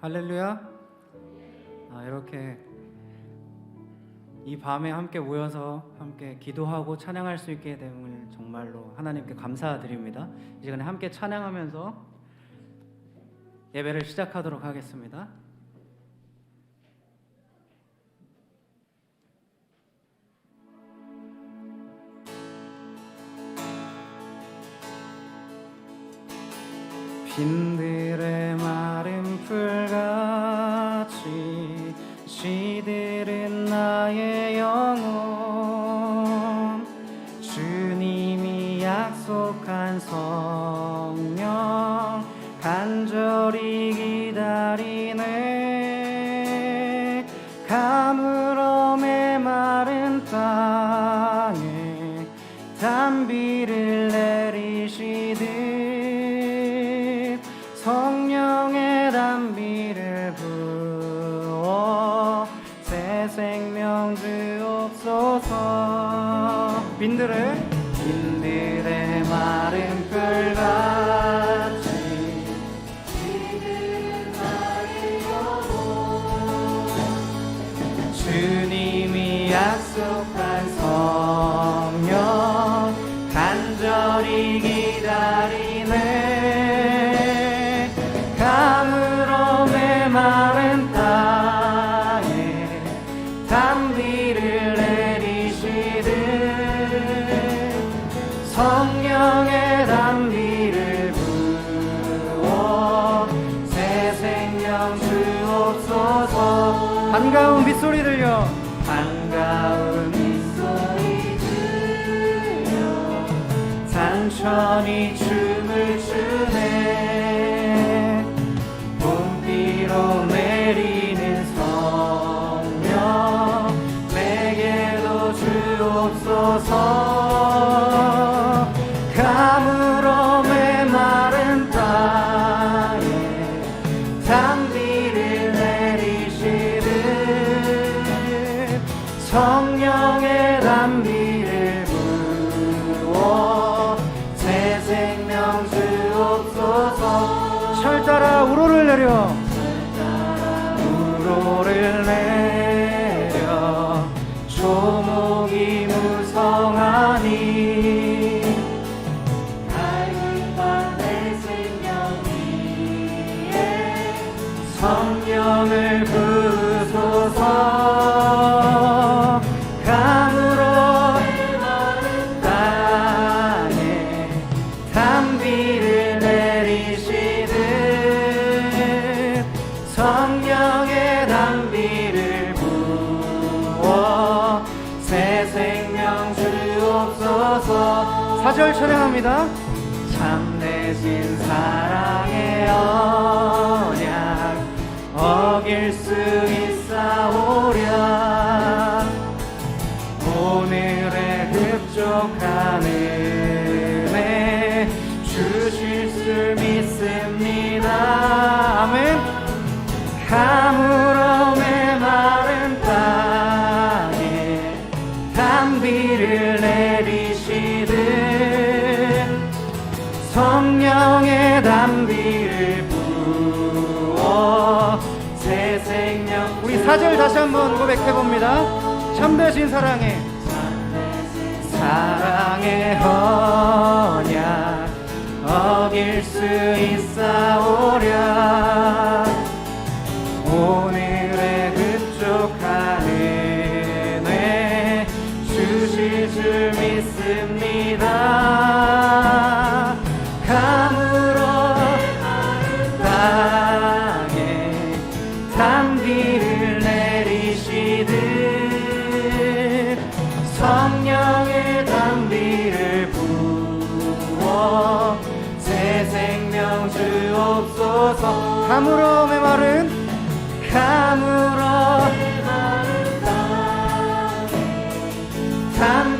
할렐루야. 아, 이렇게 이 밤에 함께 모여서 함께 기도하고 찬양할 수 있게 됨을 정말로 하나님께 감사드립니다. 이 시간에 함께 찬양하면서 예배를 시작하도록 하겠습니다. 빈 시들은 나의 영혼. 주님이 약속한 성 천이 따라 우로를 내려. 우로를 내려 주옵소서 사절 찬양합니다. 참되신 사랑의 언약 어길 수 있사오랴. 오늘의 흡족한 은혜 주실 수 믿습니다. 아멘 새 생명 우리 사절 다시 한번 고백해 봅니다. 참되신 사랑에 사랑의 언약 어길 수 있사오랴 새 생명 주옵소서. 가물어 메마른 가물어 담비를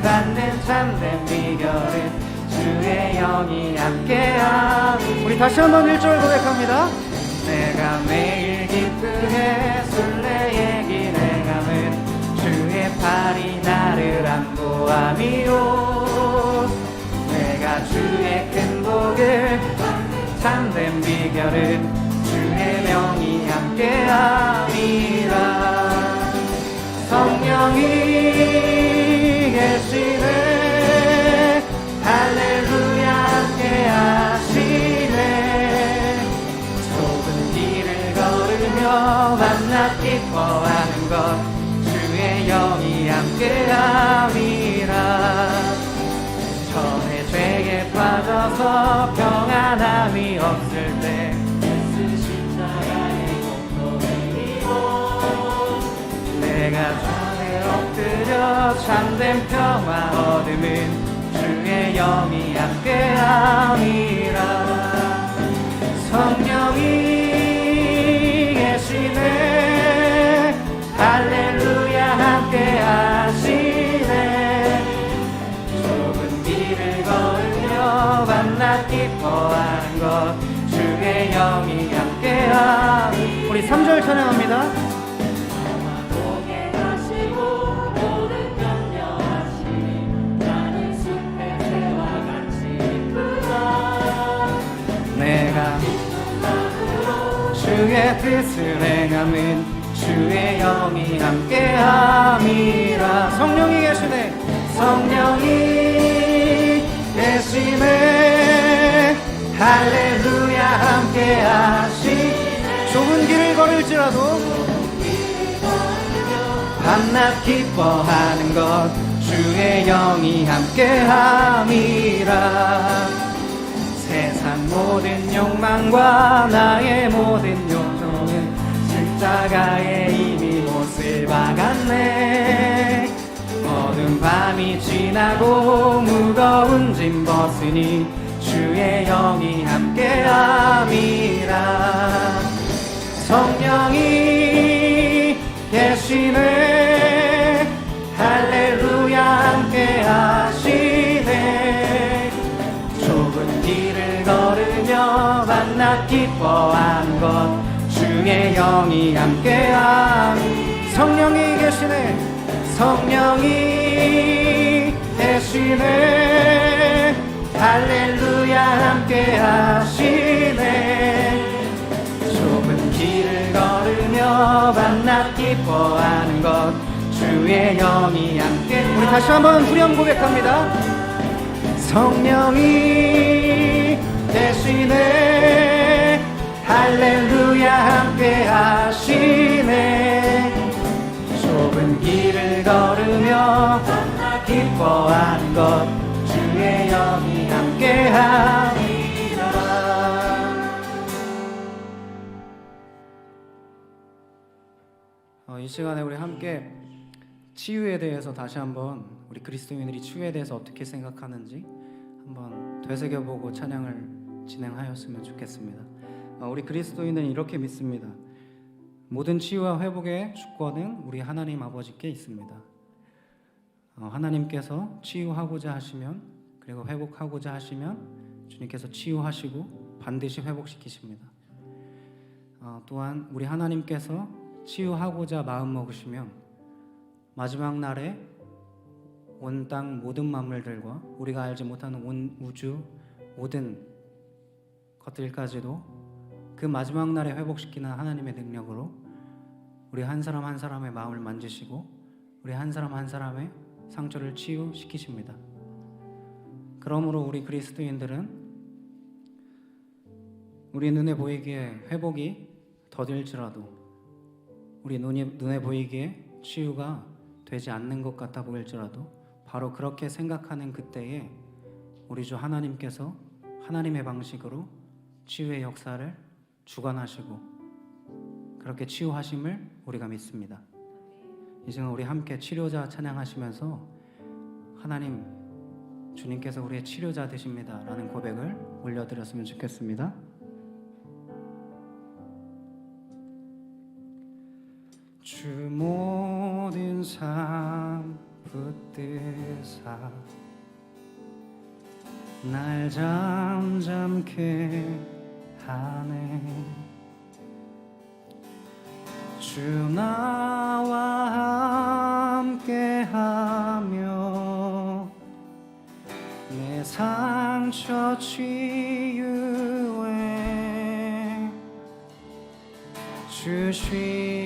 받는 참된 비결은 주의 영이 함께함. 우리 다시 한번 1절 고백합니다. 내가 매일 술래의 길에 가면 주의 팔이 나를 안보함이요. 내가 주의 큰 복을 참된 비결은 주의 명이 함께함이라. 성령이 걸으며 만나 기뻐하는 것 주의 영이 함께함이라. 처음에 죄에 빠져서 평안함이 없을 때 내가 전에 엎드려 참된 평화 얻음은 주의 영이 함께함이라. 성령이 만나 기뻐하는 것 주의 영이 함께함 우리 3절 찬양합니다. 주의 뜻을 행함은 주의 영이 함께함이라. 성령이 계시네. 성령이 계시네 할렐루야 함께 하시 좁은 길을 걸을지라도 밤낮 기뻐하는 것 주의 영이 함께 함이라. 세상 모든 욕망과 나의 모든 요청은 십자가에 이미 못을 박았네 어두운 밤이 지나고 무거운 짐 벗으니 주의 영이 함께함이라. 성령이 계시네 할렐루야 함께하시네. 좁은 길을 걸으며 만나 기뻐하는 것 주의 영이 함께함. 성령이 계시네 성령이 계시네 할렐루야 함께 하시네. 좁은 길을 걸으며 만나 기뻐하는 것 주의 영이 함께. 우리 다시 한번 후렴 고백합니다. 성령이 계시네 할렐루야 함께 하시네 길을 걸으며 기뻐하는 것 주의 영이 함께 함이라 어, 이 시간에 우리 함께 치유에 대해서 다시 한번 우리 그리스도인들이 치유에 대해서 어떻게 생각하는지 한번 되새겨보고 찬양을 진행하였으면 좋겠습니다. 어, 우리 그리스도인은 이렇게 믿습니다. 모든 치유와 회복의 주권은 우리 하나님 아버지께 있습니다. 어, 하나님께서 치유하고자 하시면 그리고 회복하고자 하시면 주님께서 치유하시고 반드시 회복시키십니다. 어, 또한 우리 하나님께서 치유하고자 마음 먹으시면 마지막 날에 온 땅 모든 만물들과 우리가 알지 못하는 온 우주 모든 것들까지도 그 마지막 날에 회복시키는 하나님의 능력으로 우리 한 사람 한 사람의 마음을 만지시고 우리 한 사람 한 사람의 상처를 치유시키십니다. 그러므로 우리 그리스도인들은 우리 눈에 보이기에 회복이 더딜지라도 우리 눈이 눈에 보이기에 치유가 되지 않는 것 같아 보일지라도 바로 그렇게 생각하는 그때에 우리 주 하나님께서 하나님의 방식으로 치유의 역사를 주관하시고 그렇게 치유하심을 우리가 믿습니다. 이 시간 우리 함께 치료자 찬양하시면서 하나님 주님께서 우리의 치료자 되십니다라는 고백을 올려드렸으면 좋겠습니다. 주 모든 삶 붙드사 날 잠잠케 하네. 주 나와 함께하며 내 상처 치유해. 주실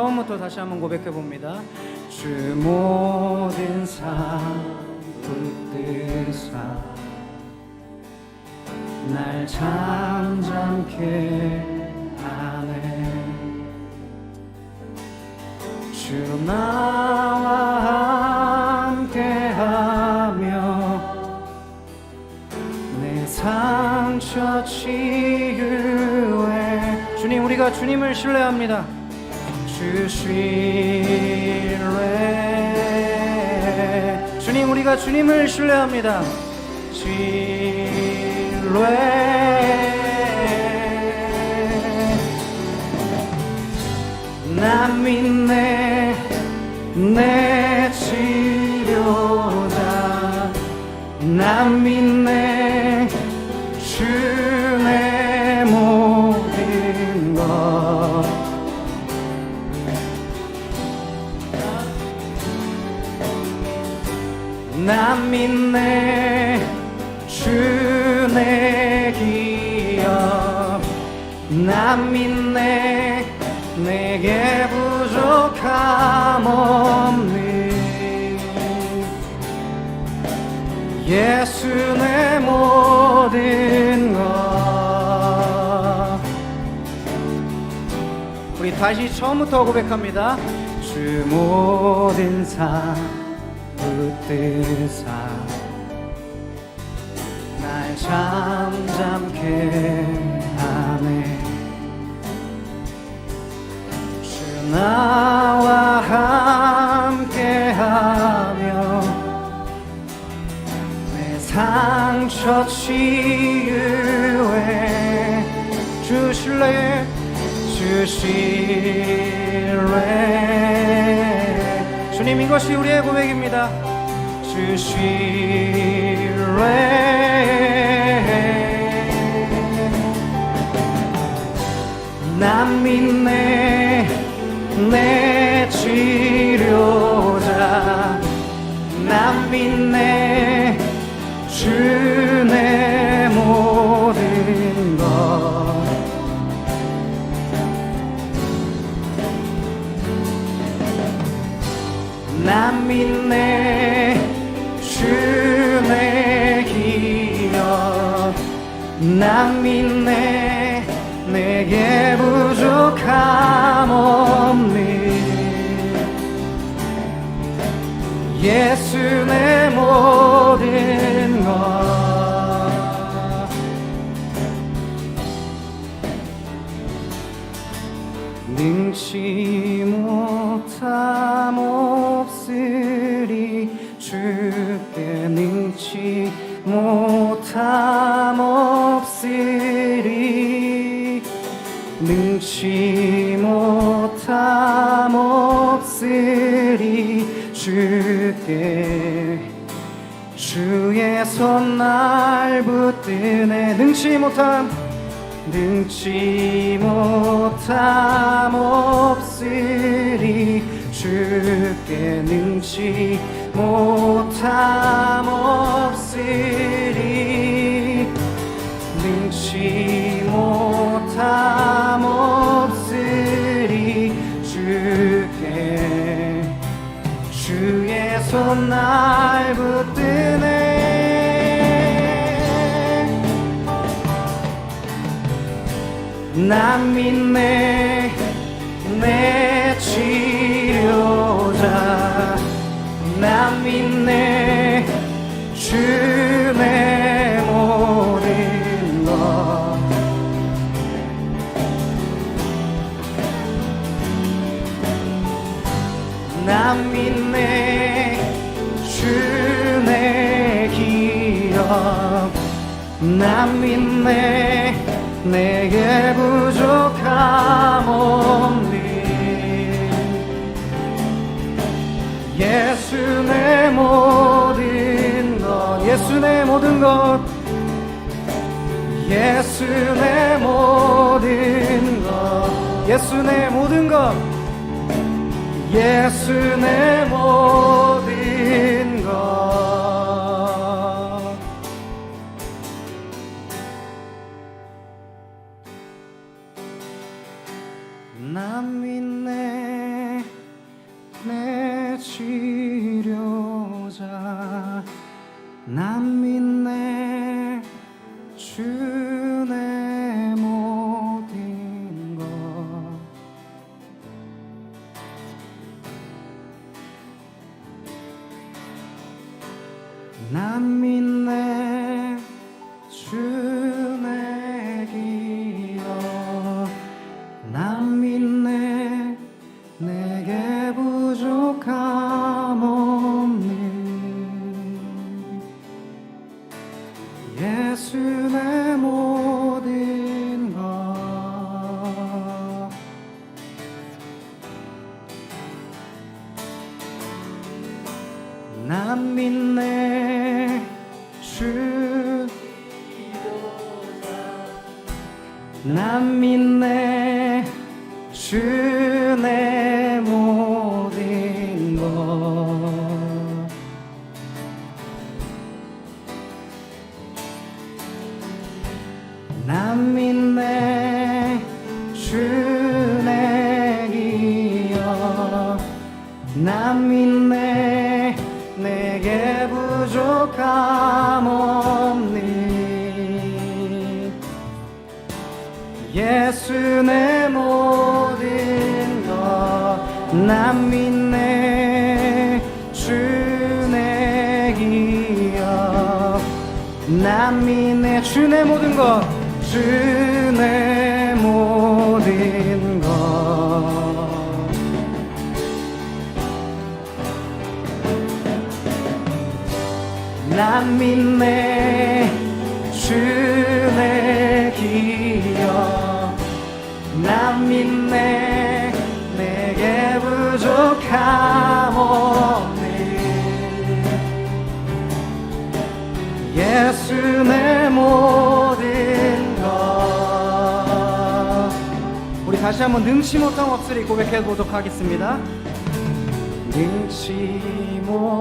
처음부터 다시 한번 고백해 봅니다. 주 모든 삶 붙드사 날 잠잠케 하네. 주 나와 함께하며 내 상처 치유해. 주님 우리가 주님을 신뢰합니다 주 신뢰 주님 우리가 주님을 신뢰합니다. 신뢰. 난 믿네. 내 치료자. 난 믿네. 주 난 믿네. 주내 기억 난 믿네. 내게 부족함 없는 예수 내 모든 것. 우리 다시 처음부터 고백합니다. 주 모든 삶 붙드사 날 잠잠케 하네 주 나와 함께하며 내 상처 치유해 주실래? 주실래 주님 이것이 우리의 고백입니다. 주실래 난 믿네 내 치료자. 난 믿네 주내 모든 난 믿네. 주 내 기억 난 믿네. 내게 부족함 없는 예수 내 모든 것. 능치 능치 못함 없으리 주께. 주의 손 날 붙드네 능치 못함 능치 못함 없으리 주께. 능치 못함 없으리 마구 날 붙드네. 난 믿네 내 모든 것 예수 내 모든 것 예수 내 모든 것. true. 주내 모든 것 난 믿네. 주 다시 한번 능치 못한 억수를 고백해 보도록 하겠습니다. 능치 못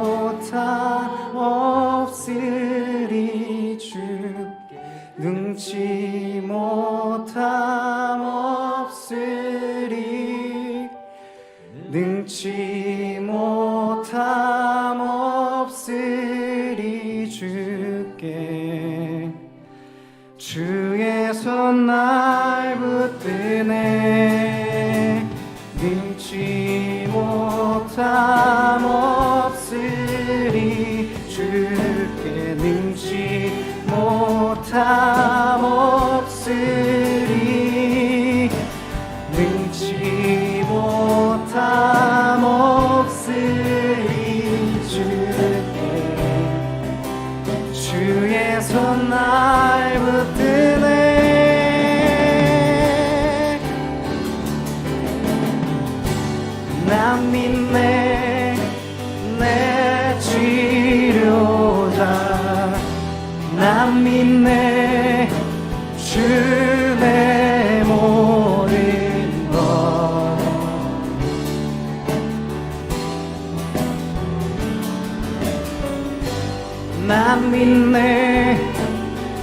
안 믿네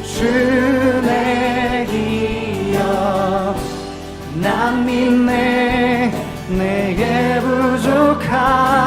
주내 기억 난 믿네 내게 부족한